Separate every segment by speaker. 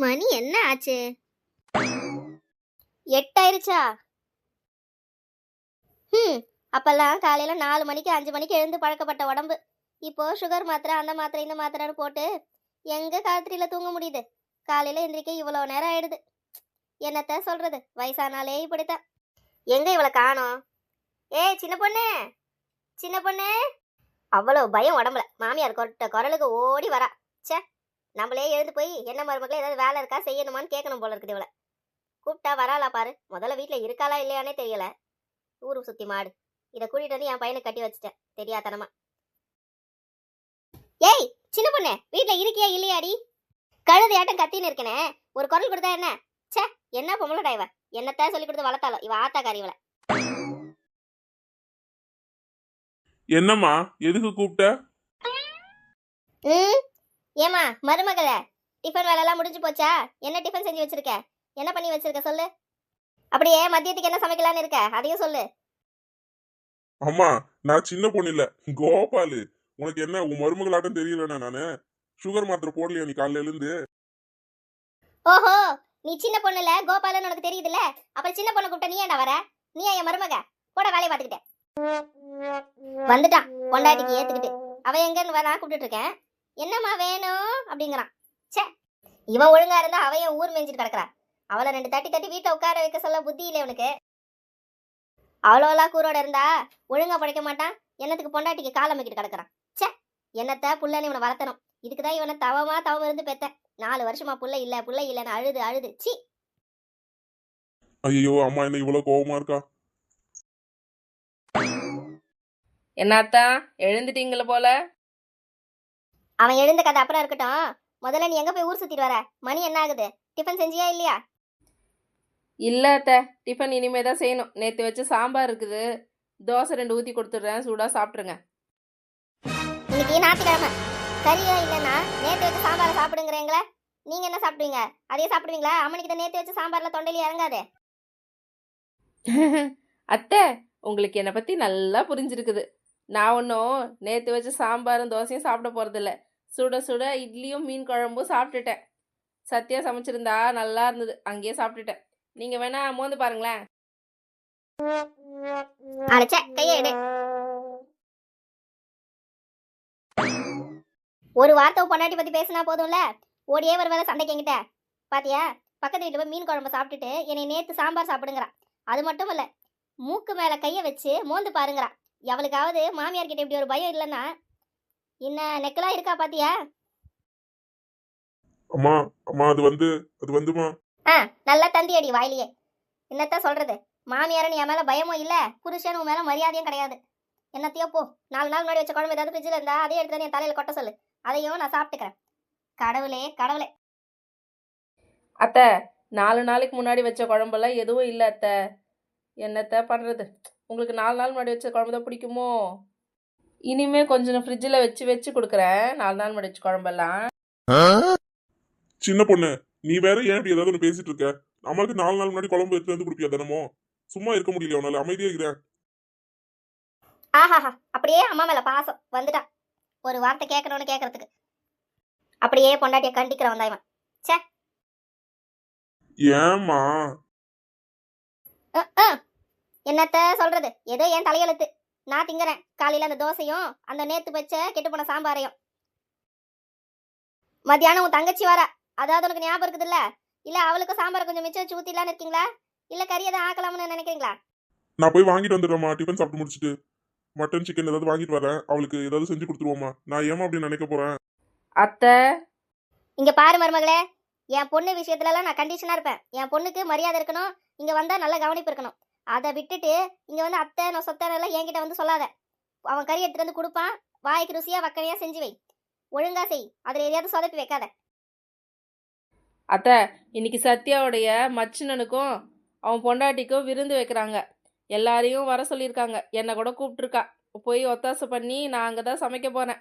Speaker 1: மணி என்ன ஆச்சு? எட்டாயிருச்சா? ம் அப்பெல்லாம் காலையில நாலு மணிக்கு அஞ்சு மணிக்கு எழுந்து பழக்கப்பட்ட உடம்பு. இப்போ சுகர் மாத்திரை அந்த மாத்திரை இந்த மாத்திரைன்னு போட்டு எங்க காத்திரியில தூங்க முடியுது? காலையில எந்திரிக்க இவ்வளோ நேரம் ஆயிடுது. என்னத்த சொல்றது? வயசானாலே இப்படித்தான். எங்க இவளை காணோம்? ஏய் சின்ன பொண்ணு! சின்ன பொண்ணு! அவ்வளோ பயம் உடம்புல. மாமியார் கொட்ட குரலுக்கு ஓடி வரா. ச்சே! நம்மளே எழுந்து போய் என்ன மருமகளே ஏதாவது வேலை இருக்கா? செய்யணுமான்னு கேட்கணும் போல இருக்குது இவளை. கூப்பிட்டா வராளா பாரு. முதல்ல வீட்டில் இருக்காளா இல்லையானே தெரியல. ஊரு சுத்தி மாடு. இதை கூட்டிட்டு வந்து என் பையனுக்கு கட்டி வச்சுட்டேன். தெரியாதனமா. ஏய் சின்ன பொண்ணு வீட்ல இருக்கியா இல்லையாடி? கழுதையாட்டம் கத்தின்னு இருக்கனே. ஒரு குரல் கொடுத்தா என்ன? ச்சே என்ன பொம்பளடா இவ? என்னத்தான் சொல்லி கொடுத்து வளர்த்தாலும் இவ ஆத்தாக்காரி இவளை.
Speaker 2: என்னம்மா? எதுக்கு கூப்பிட்ட?
Speaker 1: ம் ஏமா மருமகளே டிஃபன் வேலைலாம் முடிஞ்சு போச்சா? என்ன டிஃபன் செஞ்சு வச்சிருக்க? என்ன பண்ணி வச்சிருக்க சொல்லு? அப்படியே மதியத்துக்கு என்ன சமைக்கலாம்னு இருக்க? அதையும் சொல்லு.
Speaker 2: அம்மா நான் சின்ன பொண்ணு இல்ல. கோபாலு உனக்கு என்ன உன் மருமகளாட்டம் தெரியலண்ணா நானு? சுகர் மாத்திரை போடலையா நீ காலையில இருந்து
Speaker 1: ஓஹோ நீ சின்ன பொண்ணுல கோபாலன் உனக்கு தெரியுதுல்ல? அப்புறம் சின்ன பொண்ணு கூப்பிட்ட நீ ஏன்டா வர? நீ என் மருமக? போட வேலையை பார்த்துக்கிட்டேன் வந்துட்டான். பொண்டாட்டிக்கு ஏத்துக்கிட்டு. அவ எங்கன்னு நான் கூப்பிட்டு இருக்கேன். என்னம்மா வேணும்? அப்படிங்கிறான். ச்சே இவன் ஒழுங்கா இருந்தா அவ என் ஊர் மேய்ஞ்சிட்டு கிடக்குறா. அவளை ரெண்டு தட்டி தட்டி வீட்டை உட்கார வைக்க சொல்ல புத்தி இல்லை இவனுக்கு அவ்வளோலாம் கூரோட இருந்தா ஒழுங்கா படைக்க மாட்டான். என்னத்துக்கு பொண்டாட்டிக்கு காலம் வைக்கிட்டு கிடக்குறான். ச்சே என்னத்த புள்ளன்னு இவனை வளர்த்தணும். இதுக்குதான் இவனை தவமா தவம் இருந்து பெத்தேன். நாலு வருஷமா புள்ள இல்ல புள்ள இல்லன்னு அழுது அழுது. சி
Speaker 2: ஐயோ அம்மா என்ன இவ்வளவு கோவமா இருக்கா?
Speaker 3: என்னத்தா எழுந்துட்டீங்கள போல?
Speaker 1: அவன் எழுந்த கதை அப்புறம் இருக்கட்டும். முதல்ல நீ எங்க போய் ஊர் சுத்திட்டு வர? மணி என்ன ஆகுது? டிஃபன் செஞ்சியா இல்லையா?
Speaker 3: இல்ல அத்த. டிஃபன் இனிமே தான் செய்யணும். நேற்று வச்ச சாம்பார் இருக்குது. தோசை ரெண்டு ஊற்றி கொடுத்துட்றேன். சூடாக சாப்பிட்ருங்க
Speaker 1: இன்னைக்கு ஞாயிற்றுக்கிழமை. கறியா இல்லைன்னா நேத்து வச்ச சாம்பாரை சாப்பிடுங்கிறீங்களே. நீங்க என்ன சாப்பிடுவீங்க? அதே சாப்பிடுவீங்களா? அம்மனிக்கு தான் நேத்து வச்ச சாம்பார்ல தொண்டையில இறங்காது.
Speaker 3: அத்தை உங்களுக்கு என்னை பற்றி நல்லா புரிஞ்சிருக்குது. நான் ஒன்றும் நேற்று வச்ச சாம்பாரும் தோசையும் சாப்பிட போகிறதில்ல சுட சுட இட்லியும் மீன் குழம்பும் சாப்பிட்டுட்டேன். சத்யா சமைச்சிருந்தா நல்லா இருந்தது. அங்கேயே சாப்பிட்டுட்டேன். நீங்க வேணா மோந்து பாருங்களேன்.
Speaker 1: ஒரு வார்த்தை பொண்டாட்டி பத்தி பேசினா போதும்ல? ஓடியே வருவேல சண்டைக்கு எங்கிட்ட பாத்தியா? பக்கத்து வீட்டுல போய் மீன் குழம்பு சாப்பிட்டுட்டு என்னை நேத்து சாம்பார் சாப்பிடுங்கிறான் அது மட்டும் இல்ல மூக்கு மேல கைய வச்சு மோந்து பாருங்கிறான் எவளுக்காவது மாமியார் கிட்ட இப்படி ஒரு பயம் இல்லைன்னா என்ன நெக்கலா இருக்கா பாத்தியா?
Speaker 2: அம்மா அம்மா அது வந்து அது வந்துமா?
Speaker 1: ஆ நல்லா தந்தி அடி வாயிலேயே. என்னத்தான் சொல்றது? மாமியாரன் என் மேல பயமும் இல்ல புருஷன் உன் மேல மரியாதையும் கிடையாது. என்னத்தையோ போ நாலு நாள் முன்னாடி வச்ச குழம்பு ஏதாவது ஃப்ரிட்ஜில் இருந்தா அதே எடுத்து என் தலையில கொட்ட சொல்லு. அதையும் நான் சாப்பிட்டுக்கிறேன். கடவுளே கடவுளே.
Speaker 3: அத்தை நாலு நாளைக்கு முன்னாடி வச்ச குழம்பெல்லாம் எதுவும் இல்லை அத்தை. என்னத்த பண்ணுறது உங்களுக்கு நாலு நாள் முன்னாடி வச்ச குழம்பு தான் பிடிக்குமோ? இனிமே கொஞ்சம் ஃப்ரிட்ஜில் வச்சு வச்சு கொடுக்குறேன். நாலு நாள் முன்னாடி வச்ச குழம்பெல்லாம்
Speaker 2: சின்ன பொண்ணு நீ வேற ஏன் இப்படி ஏதாவது ஒன்று பேசிட்டு இருக்க? அம்மாவுக்கு நாலு நாள் முன்னாடி குழம்பு எடுத்து வந்து கொடுப்பியா தினமும் சும்மா இருக்க முடியல உன்னால அமைதியா இருக்கிறேன்
Speaker 1: ஆஹாஹா அப்படியே அம்மா மேல பாசம். வந்துட்டான். ஒரு வார்த்தை கேட்கணும்னு கேட்கறதுக்கு. அப்படியே பொண்டாட்டிய கண்டிக்கிறவன் தான் இவன்.
Speaker 2: ஏம்மா?
Speaker 1: அஹ், அஹ். என்னத்த சொல்றது? ஏதோ என் தலையெழுத்து. நான் திங்கறேன். காலையில அந்த தோசையும் அந்த நேத்து வச்ச கெட்டு போன சாம்பாரையும். மத்தியானம் உன் தங்கச்சி வரா. அதாவது உனக்கு ஞாபகம் இருக்குது இல்ல இல்ல அவளுக்கு சாம்பார் கொஞ்சம் மிச்சம் வச்சு ஊத்திடலான்னு இருக்கீங்களா? இல்ல கறி எதாவது ஆக்கலாம்னு நினைக்கிறீங்களா?
Speaker 2: நான் போய் வாங்கிட்டு வந்துடுறேம்மா. டிஃபன் சாப்பிட்டு முடிச்சிட்டு. மட்டன் சிக்கன் ஏதாவது வாங்கிட்டு வரேன். அவளுக்கு ஏதாவது செஞ்சு கொடுத்துருவோம்மா. நான் ஏமா அப்படி நினைக்க போறேன்?
Speaker 3: அத்தை.
Speaker 1: இங்க பாரு மருமகளே. என் பொண்ணு விஷயத்துலலாம் நான் கண்டிஷனா இருப்பேன். என் பொண்ணுக்கு மரியாதை இருக்கணும். இங்க வந்தா நல்ல கவனிப்பு இருக்கணும். அதை விட்டுட்டு இங்க வந்து அத்தை நான் சொத்தனை எல்லாம் என்கிட்ட வந்து சொல்லாத. அவன் கறி எடுத்துட்டு வந்து கொடுப்பான். வாய்க்கு ருசியா வக்கனையா செஞ்சு வை. ஒழுங்கா செய். அதுல எதையாவது சொதப்பி வைக்காத.
Speaker 3: அத்தை இன்னைக்கு சத்யாவுடைய மச்சினனுக்கும் அவன் பொண்டாட்டிக்கும் விருந்து வைக்கிறாங்க. எல்லாரையும் வர சொல்லியிருக்காங்க. என்னை கூட கூப்பிட்டுருக்கா. போய் ஒத்தாசை பண்ணி நான் அங்கே தான் சமைக்க போகிறேன்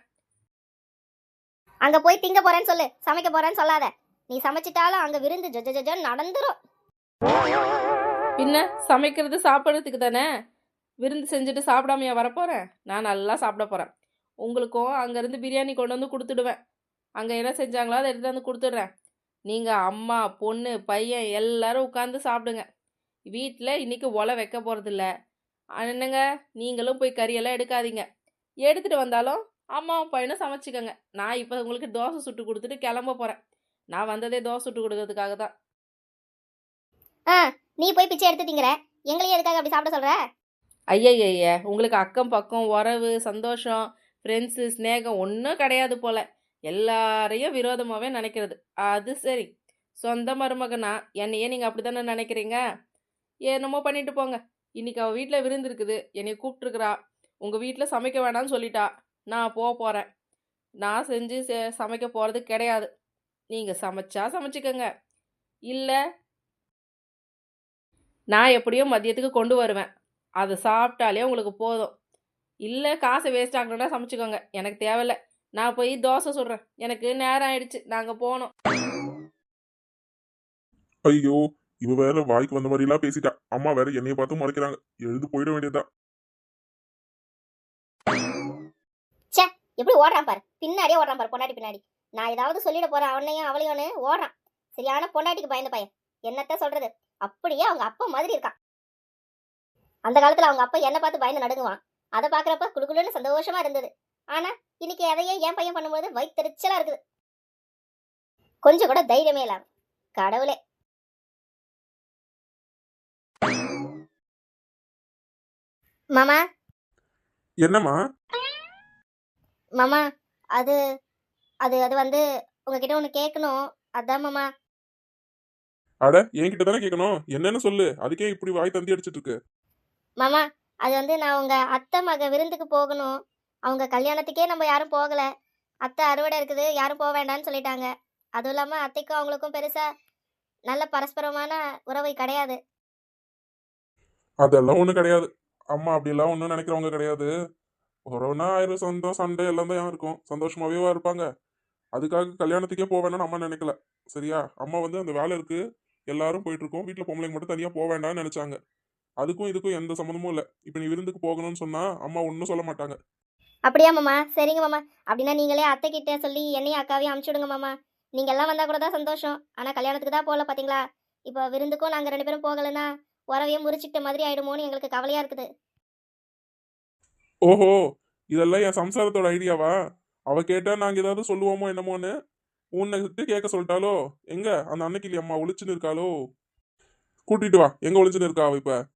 Speaker 1: அங்க போய் திங்க போறேன்னு சொல்லு. சமைக்க போறேன்னு சொல்லாத. நீ சமைச்சிட்டாலும் அங்க விருந்து ஜொஜ ஜொஜன்னு நடந்துரும்.
Speaker 3: பின்ன சமைக்கிறது சாப்பிட்றதுக்கு தானே? விருந்து செஞ்சுட்டு சாப்பிடாமையா வரப்போகிறேன் நான் நல்லா சாப்பிட போகிறேன் உங்களுக்கும் அங்கேருந்து பிரியாணி கொண்டு வந்து கொடுத்துடுவேன். அங்கே என்ன செஞ்சாங்களோ அதை எடுத்து வந்து கொடுத்துட்றேன். நீங்கள் அம்மா பொண்ணு பையன் எல்லாரும் உட்காந்து சாப்பிடுங்க. வீட்டில் இன்றைக்கி ஒலை வைக்க போகிறதில்ல என்னங்க? நீங்களும் போய் கறியெல்லாம் எடுக்காதீங்க. எடுத்துகிட்டு வந்தாலும் அம்மாவும் பையனும் சமைச்சிக்கோங்க. நான் இப்போ உங்களுக்கு தோசை சுட்டு கொடுத்துட்டு கிளம்ப போகிறேன் நான் வந்ததே தோசை சுட்டு கொடுக்கறதுக்காக தான்.
Speaker 1: ஆ நீ போய் பிச்சை எடுத்து திங்கிற எங்களையும் எதுக்காக அப்படி சாப்பிட சொல்ற?
Speaker 3: ஐயய்ய உங்களுக்கு அக்கம் பக்கம் உறவு சந்தோஷம் ஃப்ரெண்ட்ஸு ஸ்நேகம் ஒன்றும் கிடையாது போல. எல்லாரையும் விரோதமாகவே நினைக்கிறது. அது சரி. சொந்த மருமகனா? என்னையே நீங்கள் அப்படி தானே நினைக்கிறீங்க? என்னமோ பண்ணிட்டு போங்க. இன்னைக்கு அவள் வீட்டில் விருந்துருக்குது என்னை கூப்பிட்ருக்குறா உங்கள் வீட்டில் சமைக்க வேணாம்னு சொல்லிட்டா. நான் போக போகிறேன் நான் செஞ்சு சமைக்க போகிறது கிடையாது. நீங்கள் சமைச்சா சமைச்சிக்கோங்க. இல்லை நான் எப்படியும் மதியத்துக்கு கொண்டு வருவேன். அதை சாப்பிட்டாலே உங்களுக்கு போதும். இல்லை காசை வேஸ்ட் ஆகணும்னா சமைச்சுக்கோங்க. எனக்கு தேவையில்ல. நான் போய் தோசை சுடுறேன். எனக்கு நேரம் ஆயிடுச்சு. நாங்கள் போகணும்.
Speaker 2: ஐயோ இவ வேற வாய்க்கு வந்த மாதிரி எல்லாம் பேசிட்டா. அம்மா வேற என்னைய பார்த்து முறைக்கிறாங்க. எழுந்து போயிட வேண்டியதுதான்.
Speaker 1: எப்படி ஓடுறான் பாரு. பின்னாடியே ஓடுறான் பாரு பொண்டாட்டி பின்னாடி. நான் ஏதாவது சொல்லிட போறேன். அவனையும் அவளையும்னு ஓடுறான். சரியான பொண்டாட்டிக்கு பயந்த பையன். என்னத்த சொல்றது? அப்படியே அவங்க அப்பா மாதிரி இருக்கான். அந்த காலத்துல அவங்க அப்பா என்ன பார்த்து பயந்து நடுங்குவான். அதை பாக்குறப்ப குடுக்குடுன்னு சந்தோஷமா இருந்தது. ஆனா இன்னைக்கு எதையே என் பையன் பண்ணும்போது வயிற்றுச்சலா இருக்குது. கொஞ்சம் கூட தைரியமே இல்லாம. கடவுளே. மாமா.
Speaker 2: என்னம்மா?
Speaker 1: மாமா அது அது அது வந்து உங்ககிட்ட ஒன்று கேட்கணும் அதான் மாமா.
Speaker 2: அட என்கிட்ட தானே கேட்கணும் என்னன்னு சொல்லு. அதுக்கே இப்படி வாய் தந்தி அடிச்சிட்டு இருக்கு
Speaker 1: மாமா அது வந்து நான் உங்க அத்தை மக விருந்துக்கு போகணும். அவங்க கல்யாணத்துக்கே நம்ம யாரும் போகல. அத்தை அறுவடை இருக்குது யாரும் போக வேண்டாம்னு சொல்லிட்டாங்க. அதுவும் இல்லாம அத்தைக்கும் அவங்களுக்கும் பெருசா நல்ல பரஸ்பரமான உறவு கிடையாது.
Speaker 2: அதெல்லாம் ஒண்ணும் கிடையாது. அம்மா அப்படியெல்லாம் ஒன்றும் நினைக்கிறவங்க கிடையாது. உறவுனா ஆயிரம் சொந்தம் சண்டை எல்லாம் தான் இருக்கும்? சந்தோஷமாவே இருப்பாங்க? அதுக்காக கல்யாணத்துக்கே போவேன்னு அம்மா நினைக்கல. சரியா? அம்மா வந்து அந்த வேலை இருக்கு. எல்லாரும் போயிட்டு இருக்கோம் வீட்டில் பொம்பளைங்க மட்டும் தனியாக போக வேண்டாம்னு நினைச்சாங்க. அதுக்கும் இதுக்கும் எந்த சம்மந்தமும் இல்லை. இப்போ நீ விருந்துக்கு போகணும்னு சொன்னா அம்மா ஒன்றும் சொல்ல மாட்டாங்க.
Speaker 1: அப்படியா மாமா? சரிங்க மாமா. அப்படின்னா நீங்களே அத்தை கிட்ட சொல்லி என்னையும் அக்காவையும் அமுச்சு விடுங்க மாமா. நீங்க எல்லாம் வந்தா கூட தான் சந்தோஷம். ஆனா கல்யாணத்துக்கு தான் போகல பாத்தீங்களா? இப்போ விருந்துக்கும் நாங்க ரெண்டு பேரும் போகலைன்னா உறவையும் முறிச்சிட்ட மாதிரி ஆயிடுமோன்னு எங்களுக்கு கவலையா இருக்குது.
Speaker 2: ஓஹோ! இதெல்லாம் என் சம்சாரத்தோட ஐடியாவா? அவ கேட்டா நாங்க ஏதாவது சொல்லுவோமோ என்னமோன்னு? உன்னை கேட்க சொல்லிட்டாலோ? எங்க? அந்த அன்னைக்கு அம்மா ஒளிச்சுன்னு இருக்காளோ? கூட்டிட்டு வா. எங்க ஒளிச்சுன்னு இருக்கா அவ இப்ப?